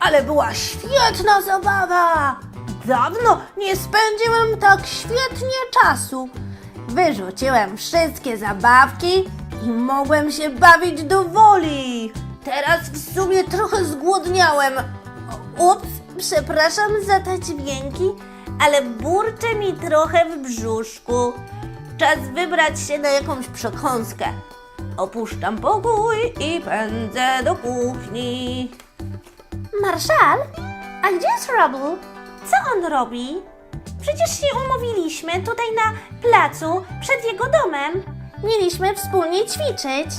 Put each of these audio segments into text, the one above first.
ale była świetna zabawa! Dawno nie spędziłem tak świetnie czasu. Wyrzuciłem wszystkie zabawki i mogłem się bawić do woli. Teraz w sumie trochę zgłodniałem. Ups, przepraszam za te dźwięki, ale burczy mi trochę w brzuszku. Czas wybrać się na jakąś przekąskę. Opuszczam pokój i pędzę do kuchni. Marszal, a gdzie jest Rubble? Co on robi? Przecież się umówiliśmy tutaj na placu przed jego domem. Mieliśmy wspólnie ćwiczyć.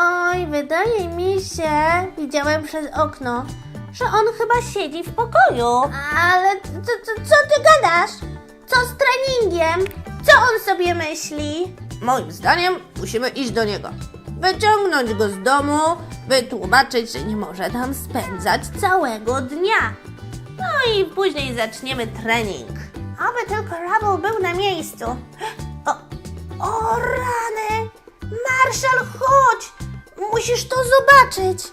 Oj, wydaje mi się, widziałem przez okno, że on chyba siedzi w pokoju. Ale co, co, co ty gadasz? Co z treningiem? Co on sobie myśli? Moim zdaniem musimy iść do niego. Wyciągnąć go z domu, wytłumaczyć, że nie może tam spędzać całego dnia. No i później zaczniemy trening. Aby tylko Rubble był na miejscu. O, o rany! Marszal, chodź! Musisz to zobaczyć.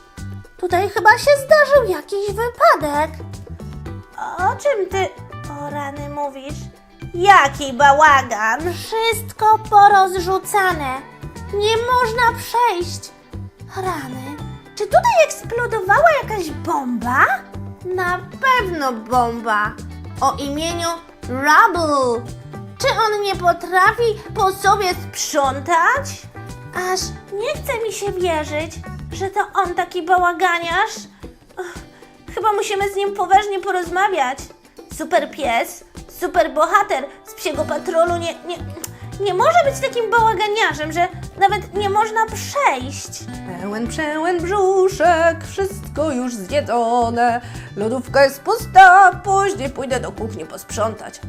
Tutaj chyba się zdarzył jakiś wypadek. O czym ty, o rany, mówisz? Jaki bałagan? Wszystko porozrzucane. Nie można przejść. Rany, czy tutaj eksplodowała jakaś bomba? Na pewno bomba. O imieniu Rubble. Czy on nie potrafi po sobie sprzątać? Aż nie chce mi się wierzyć, że to on taki bałaganiarz. Chyba musimy z nim poważnie porozmawiać. Super pies, super bohater z psiego patrolu nie, nie, nie może być takim bałaganiarzem, że nawet nie można przejść. Pełen, pełen brzuszek, wszystko już zjedzone. Lodówka jest pusta, później pójdę do kuchni posprzątać.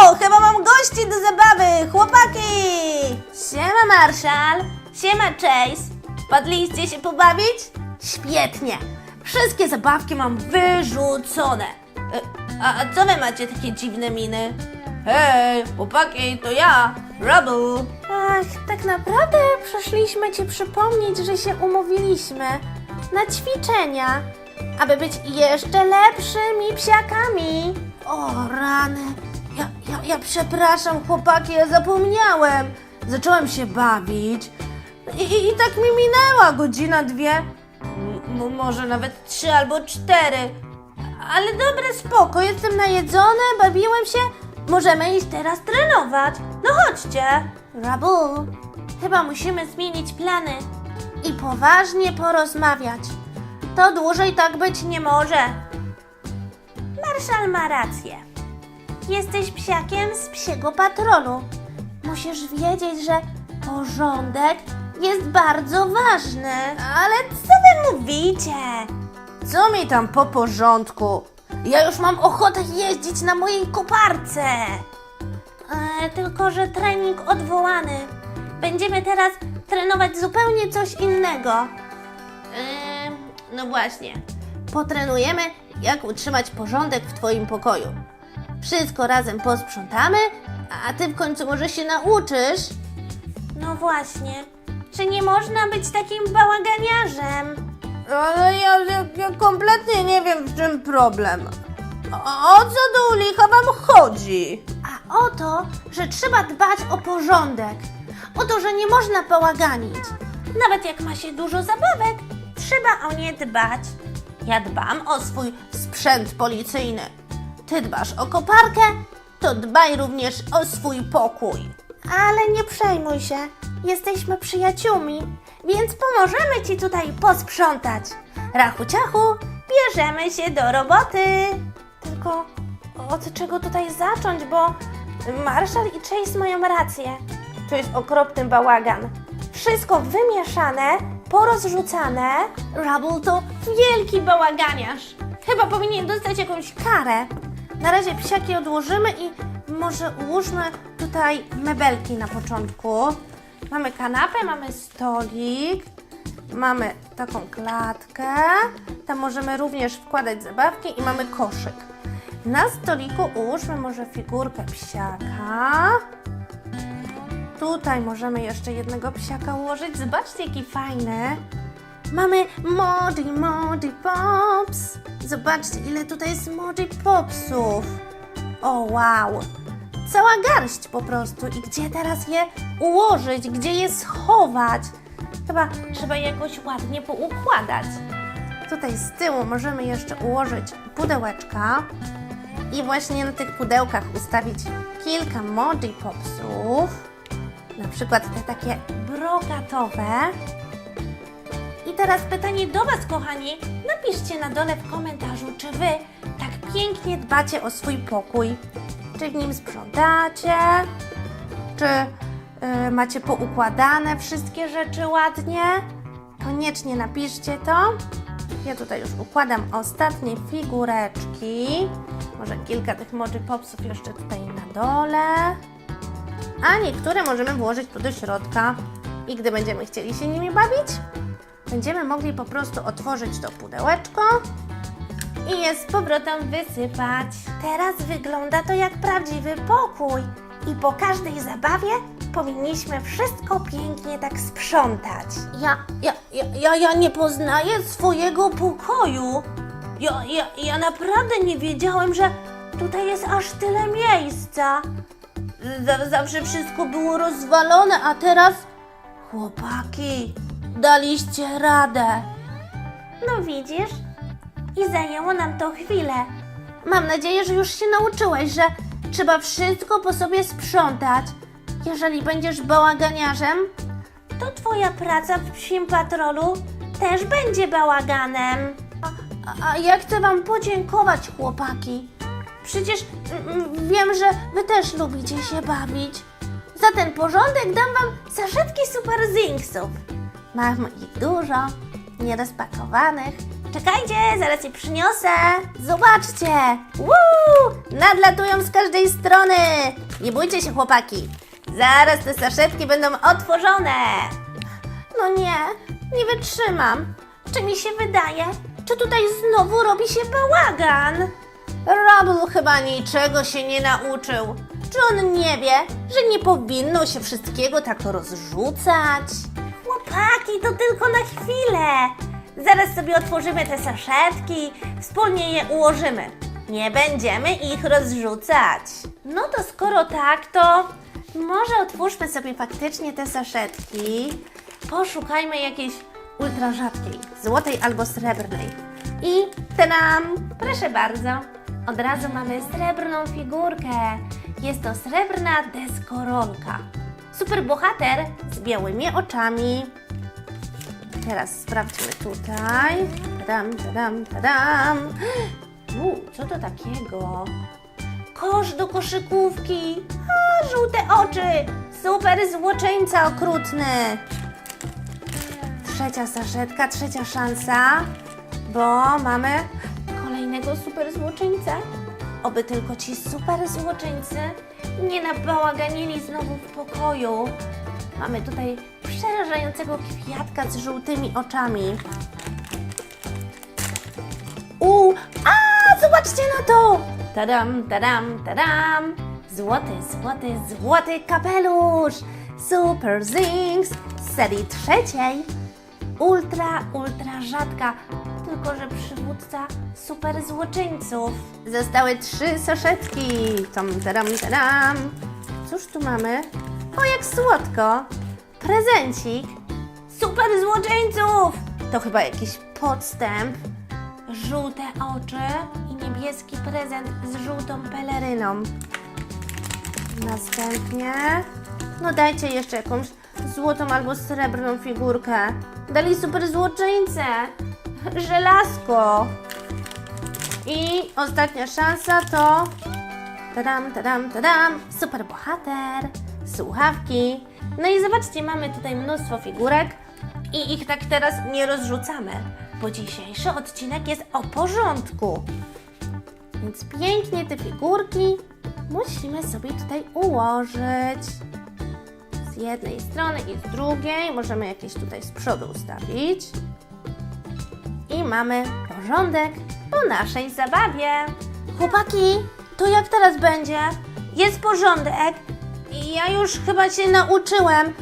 O, chyba mam gości do zabawy, chłopaki! Siema Marszal, siema Chase. Wpadliście się pobawić? Świetnie. Wszystkie zabawki mam wyrzucone. E, A, a co wy macie takie dziwne miny? Hej, chłopaki, to ja, Rubble. Ach, tak naprawdę przyszliśmy ci przypomnieć, że się umówiliśmy na ćwiczenia, aby być jeszcze lepszymi psiakami. O rany, ja, ja, ja przepraszam chłopaki, ja zapomniałem. Zacząłem się bawić i, i, i tak mi minęła godzina, dwie, M- może nawet trzy albo cztery. Ale dobre, spoko, jestem najedzony, bawiłem się. Możemy iść teraz trenować. No chodźcie. Rabu, chyba musimy zmienić plany i poważnie porozmawiać. To dłużej tak być nie może. Marszal ma rację. Jesteś psiakiem z psiego patrolu. Musisz wiedzieć, że porządek jest bardzo ważny. Ale co wy mówicie? Co mi tam po porządku? Ja już mam ochotę jeździć na mojej koparce. E, tylko, że trening odwołany. Będziemy teraz trenować zupełnie coś innego. E, no właśnie. Potrenujemy, jak utrzymać porządek w Twoim pokoju. Wszystko razem posprzątamy, a Ty w końcu może się nauczysz. No właśnie. Czy nie można być takim bałaganiarzem? Ale ja, ja, ja kompletnie nie wiem, w czym problem. O, o co do licha wam chodzi? A o to, że trzeba dbać o porządek. O to, że nie można bałaganić. Nawet jak ma się dużo zabawek, trzeba o nie dbać. Ja dbam o swój sprzęt policyjny. Ty dbasz o koparkę, to dbaj również o swój pokój. Ale nie przejmuj się, jesteśmy przyjaciółmi, więc pomożemy ci tutaj posprzątać. Rachu ciachu, bierzemy się do roboty. Tylko od czego tutaj zacząć, bo Marshall i Chase mają rację. To jest okropny bałagan. Wszystko wymieszane, porozrzucane. Rubble to wielki bałaganiarz. Chyba powinien dostać jakąś karę. Na razie psiaki odłożymy i może ułóżmy tutaj mebelki na początku. Mamy kanapę, mamy stolik, mamy taką klatkę. Tam możemy również wkładać zabawki i mamy koszyk. Na stoliku ułóżmy może figurkę psiaka. Tutaj możemy jeszcze jednego psiaka ułożyć. Zobaczcie, jaki fajny. Mamy Modi Modi Pops. Zobaczcie, ile tutaj jest Modi Popsów. O wow! Cała garść po prostu. I gdzie teraz je ułożyć? Gdzie je schować? Chyba trzeba je jakoś ładnie poukładać. Tutaj z tyłu możemy jeszcze ułożyć pudełeczka i właśnie na tych pudełkach ustawić kilka Modi Popsów. Na przykład te takie brokatowe. I teraz pytanie do Was, kochani. Napiszcie na dole w komentarzu, czy Wy tak pięknie dbacie o swój pokój. Czy w nim sprzątacie? Czy y, macie poukładane wszystkie rzeczy ładnie? Koniecznie napiszcie to. Ja tutaj już układam ostatnie figureczki. Może kilka tych moczy popsów jeszcze tutaj na dole. A niektóre możemy włożyć tu do środka. I gdy będziemy chcieli się nimi bawić, będziemy mogli po prostu otworzyć to pudełeczko i je z powrotem wysypać. Teraz wygląda to jak prawdziwy pokój. I po każdej zabawie powinniśmy wszystko pięknie tak sprzątać. Ja, ja, ja, ja, ja nie poznaję swojego pokoju. Ja, ja, ja naprawdę nie wiedziałem, że tutaj jest aż tyle miejsca. Z- Zawsze wszystko było rozwalone, a teraz chłopaki, daliście radę. No widzisz? I zajęło nam to chwilę. Mam nadzieję, że już się nauczyłeś, że trzeba wszystko po sobie sprzątać. Jeżeli będziesz bałaganiarzem, to twoja praca w psim patrolu też będzie bałaganem. A, ja chcę wam podziękować, chłopaki. Przecież mm, mm, wiem, że wy też lubicie się bawić. Za ten porządek dam wam saszetki super zinksów. Mam ich dużo, nierozpakowanych. Czekajcie, zaraz je przyniosę. Zobaczcie! Woo! Nadlatują z każdej strony. Nie bójcie się, chłopaki. Zaraz te saszetki będą otworzone. No nie, nie wytrzymam. Czy mi się wydaje, czy tutaj znowu robi się bałagan? Rabel chyba niczego się nie nauczył. Czy on nie wie, że nie powinno się wszystkiego tak rozrzucać? Chłopaki, to tylko na chwilę. Zaraz sobie otworzymy te saszetki, wspólnie je ułożymy. Nie będziemy ich rozrzucać. No to skoro tak, to może otwórzmy sobie faktycznie te saszetki. Poszukajmy jakiejś ultra rzadkiej, złotej albo srebrnej. I tadam! Proszę bardzo. Od razu mamy srebrną figurkę. Jest to srebrna deskorolka. Super bohater z białymi oczami. Teraz sprawdźmy tutaj. Tadam, tadam, tadam. U, co to takiego? Kosz do koszykówki. A, żółte oczy. Super złoczyńca okrutny. Trzecia saszetka, trzecia szansa, bo mamy kolejnego super złoczyńcę. Oby tylko ci super złoczyńcy nie nabałaganili znowu w pokoju. Mamy tutaj przerażającego kwiatka z żółtymi oczami. U, a zobaczcie na to! Tadam, tadam, tadam! Złoty, złoty, złoty kapelusz! Super Zings z serii trzeciej. Ultra, ultra rzadka, tylko że przywódca super złoczyńców. Zostały trzy saszetki. Tom, tadam, tadam. Cóż tu mamy? O, jak słodko! Prezencik. Super złoczyńców! To chyba jakiś podstęp. Żółte oczy i niebieski prezent z żółtą peleryną. Następnie. No dajcie jeszcze jakąś złotą albo srebrną figurkę. Dali super złoczyńcę. Żelazko. I ostatnia szansa to. Tadam, tadam, tadam. Super bohater. Słuchawki. No i zobaczcie, mamy tutaj mnóstwo figurek i ich tak teraz nie rozrzucamy, bo dzisiejszy odcinek jest o porządku. Więc pięknie te figurki musimy sobie tutaj ułożyć. Z jednej strony i z drugiej możemy jakieś tutaj z przodu ustawić. I mamy porządek po naszej zabawie. Chłopaki, to jak teraz będzie? Jest porządek. Ja już chyba się nauczyłem,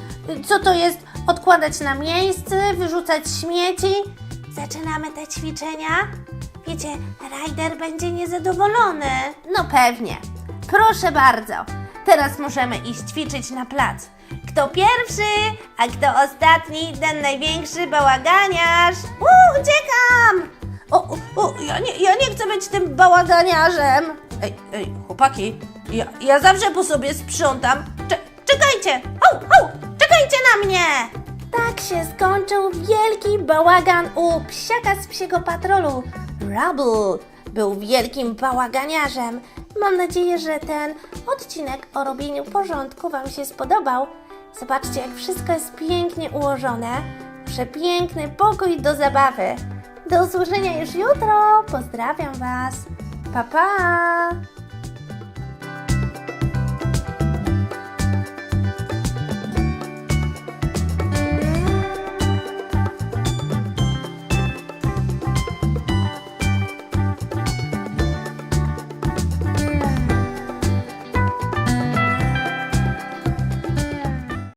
co to jest odkładać na miejsce, wyrzucać śmieci. Zaczynamy te ćwiczenia? Wiecie, Ryder będzie niezadowolony. No pewnie. Proszę bardzo. Teraz możemy iść ćwiczyć na plac. Kto pierwszy, a kto ostatni, ten największy bałaganiarz. Uuu, uciekam! O, o ja, nie, ja nie chcę być tym bałaganiarzem. Ej, ej, chłopaki, ja, ja zawsze po sobie sprzątam. Cze, czekajcie! Czekajcie na mnie! Tak się skończył wielki bałagan u psiaka z psiego patrolu. Rubble był wielkim bałaganiarzem. Mam nadzieję, że ten odcinek o robieniu porządku Wam się spodobał. Zobaczcie, jak wszystko jest pięknie ułożone. Przepiękny pokój do zabawy. Do usłyszenia już jutro. Pozdrawiam Was. Pa, pa!